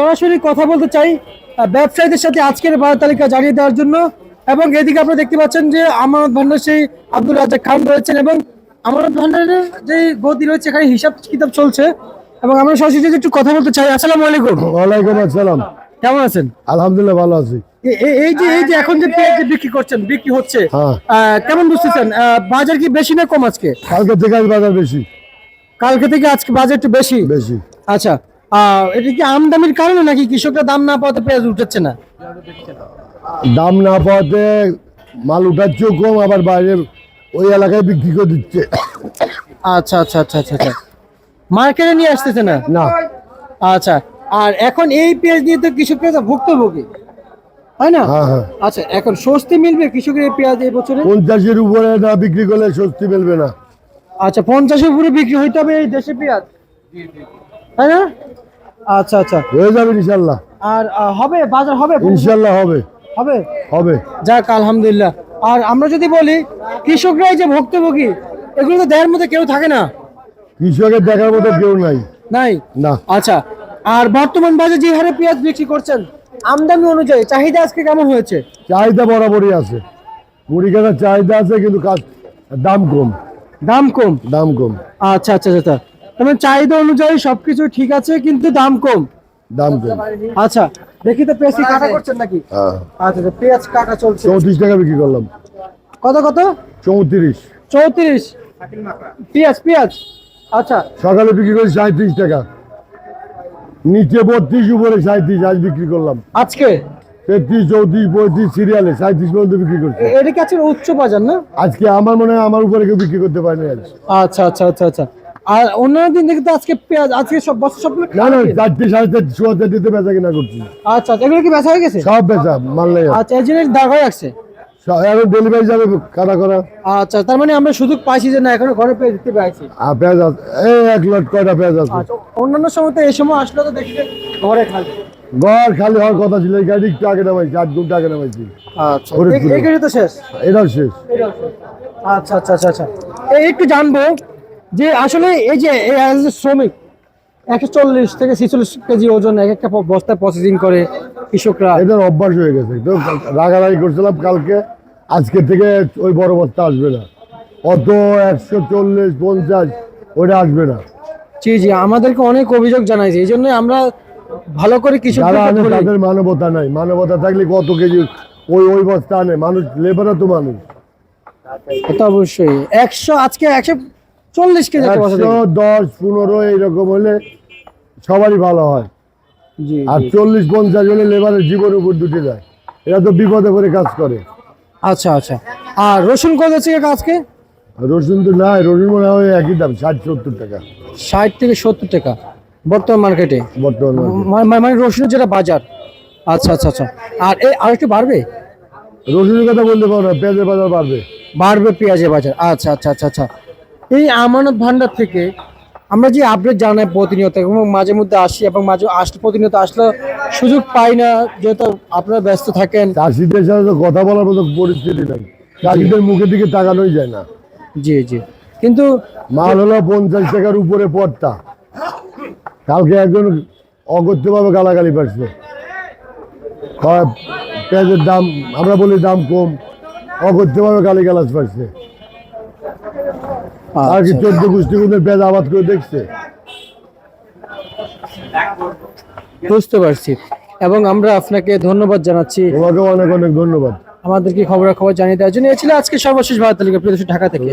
সরাসরি কথা বলতে চাই ব্যবসায়ীদের সাথে আজকের বাজার তালিকা জানিয়ে দেওয়ার জন্য এবং এদিকে আপনারা দেখতে পাচ্ছেন যে আমানত ভান্ডার সেই আব্দুল রাজ্জাক খান রয়েছেন এবং আমানত ভান্ডারের যে গতি রয়েছে এখানে হিসাব কিতাব চলছে এবং আমরা সরাসরি একটু কথা বলতে চাই আসসালামু আলাইকুম। ওয়ালাইকুম আসসালাম। কেমন আছেন? আলহামদুলিল্লাহ ভালো আছি। এই যে এই যে এখন যে পেঁয়াজ বিক্রি করছেন বিক্রি হচ্ছে হ্যাঁ। কেমন বুঝতেছেন? বাজার কি বেশি না কম আজকে? কালকে থেকে বাজার বেশি। কালকে থেকে আজকে বাজার একটু বেশি? বেশি। আচ্ছা এটা কি আমদানির কারণে নাকি কৃষকরা দাম না পাওয়াতে পেঁয়াজ উঠছে না? দাম না পাওয়াতে মাল উঠাচ্ছেও কম আবার বাইরে ওই এলাকায় বিক্রি করে দিচ্ছে। আচ্ছা আচ্ছা আচ্ছা আচ্ছা আচ্ছা। মার্কেটে নিয়ে আসতেছে না? না। আচ্ছা আর এখন এই পেঁয়াজ দিয়ে তো কৃষকরা তো ভুক্তভোগী। তাই না? হ্যাঁ হ্যাঁ। আচ্ছা এখন স্বস্তি মিলবে কৃষকের এই পেঁয়াজ এই বছরে? পঞ্চাশের উপরে না বিক্রি করলে স্বস্তি মিলবে না। আচ্ছা পঞ্চাশের উপরে বিক্রি হইতে হবে এই দেশে পেঁয়াজ? তাই না? আচ্ছা আচ্ছা। হয়ে যাবে ইনশাল্লাহ। আর হবে বাজার হবে ইনশাল্লাহ হবে। হবে? হবে। যাক আলহামদুলিল্লাহ। আর আমরা যদি বলি কৃষকরা এই যে ভুক্তভোগী এগুলো তো দেহের মধ্যে কেউ থাকে না? কৃষকের দেখার মতো কেউ নাই। নাই? না। আচ্ছা। আর বর্তমান বাজারে যে হারে পেঁয়াজ বিক্রি করছেন আমদানি অনুযায়ী চাহিদা আজকে কেমন হয়েছে? চাহিদা বরাবরই আছে। মুড়ি কাটার চাহিদা আছে কিন্তু কাজ দাম কম। দাম কম? দাম কম। আচ্ছা আচ্ছা আচ্ছা। তার চাহিদা অনুযায়ী সবকিছু ঠিক আছে কিন্তু দাম কম। দাম কম। আচ্ছা দেখি তো পেঁয়াজ কাটা করছেন নাকি? হ্যাঁ। আচ্ছা আচ্ছা, পেঁয়াজ কাটা চলছে। চৌত্রিশ টাকা বিক্রি করলাম। কত কত? চৌত্রিশ। চৌত্রিশ। পেঁয়াজ পেঁয়াজ। আচ্ছা। সকালে বিক্রি করি সাঁত্রিশ টাকা। নিচে বত্রিশ উপরে সাঁত্রিশ আজ বিক্রি করলাম। আজকে? তেত্রিশ চৌত্রিশ পঁয়ত্রিশ সিরিয়ালে সাঁত্রিশ পর্যন্ত বিক্রি করছে। এটা কি আজকে উচ্চ বাজার না? আজকে আমার মনে হয় আমার উপরে কেউ বিক্রি করতে পারেনি আজ। আচ্ছা আচ্ছা আচ্ছা আচ্ছা। আর অন্যান্য দিন থেকে তো আজকে পেঁয়াজ আজকে সব বছর সব না না চারটে সাড়ে চারটে সোয়া চারটেতে বেচা কিনা করছি। আচ্ছা আচ্ছা, এগুলো কি বেচা হয়ে গেছে? সব বেচা মাল নেই। আচ্ছা এই জিনিস দাঁড় হয়ে সব- এখন ডেলিভারি যাবে কাটা করা। আচ্ছা তার মানে আমরা সুযোগ পাইছি যে না এখনও ঘরে পেয়ে দিতে পারছি আর পেঁয়াজ আছে এই এক লট কয়টা পেঁয়াজ আছে? আচ্ছা অন্যান্য সময় তো এই সময় আসলে তো দেখি ঘরে খালি। ঘর খালি হওয়ার কথা ছিল এই গাড়ি একটু আগে নামাইছি আট ঘণ্টা আগে নামাইছি। আচ্ছা এই- গাড়ি তো শেষ। এটাও শেষ। আচ্ছা আচ্ছা আচ্ছা আচ্ছা। এই একটু জানব যে আসলে এই যে শ্রমিক একশো চল্লিশ থেকে ছেচল্লিশ কেজি ওজন এক একটা বস্তায় প্রসেসিং করে কৃষকরা। এটার অভ্যাস হয়ে গেছে। তো রাগারাগি করছিলাম কালকে আজকে থেকে ওই বড় বস্তা আসবে না। অত একশো চল্লিশ পঞ্চাশ ওটা আসবে না। জি জি আমাদেরকে অনেক অভিযোগ জানাইছে। এই জন্য আমরা ভালো করে কৃষকদের তাদের মানবতা নাই। মানবতা থাকলে কত কেজি ওই ওই বস্তা আনে? মানুষ লেবারও তো মানুষ। তো অবশ্যই। একশো আজকে একশো চল্লিশ কেজি দশ পনেরো এইরকম হলে সবারই ভালো হয়। আর চল্লিশ পঞ্চাশ হলে লেবারের জীবন উপর দুটে যায় এরা তো বিপদে করে কাজ করে। আচ্ছা আচ্ছা। আর রসুন কত কাকা আজকে? রসুন তো নাই রসুন মনে হয় একই দাম ষাট সত্তর টাকা। ষাট থেকে সত্তর টাকা বর্তমান মার্কেটে বর্তমান মানে রসুনের যেটা বাজার। আচ্ছা আচ্ছা আচ্ছা। আর এই আর একটু বাড়বে? রসুনের কথা বলতে পারো না পেঁয়াজের বাজার বাড়বে। বাড়বে পেঁয়াজের বাজার। আচ্ছা আচ্ছা আচ্ছা আচ্ছা। এই আমানত ভান্ডার থেকে আমরা যে আপডেট জানাই প্রতিনিয়ত এবং মাঝে মধ্যে আসি এবং মাঝে আসলে প্রতিনিয়ত আসলে সুযোগ পাই না যেহেতু আপনারা ব্যস্ত থাকেন। চাষিদের সাথে তো কথা বলার মতো পরিস্থিতি নাই। চাষিদের মুখের দিকে তাকানোই যায় না। জি জি। কিন্তু মাল হলো পঞ্চাশ টাকার উপরে পড়তা কালকে একজন অগত্যভাবে গালাগালি পাচ্ছে পেঁয়াজের দাম আমরা বলি দাম কম অগত্যভাবে গালি গালাজ পাচ্ছে আর কি আচ্ছা, চোদ্দ গোষ্ঠী কোনদের পেঁয়াজ আবাদ করে দেখছে। বুঝতে পারছি। এবং আমরা আপনাকে ধন্যবাদ জানাচ্ছি। তোমাকে অনেক অনেক ধন্যবাদ। আমাদেরকে খবরাখবর জানিয়ে দেওয়ার জন্য। এ ছিল আজকে সর্বশেষ ভারত তালিকা প্রদেশ ঢাকা থেকে।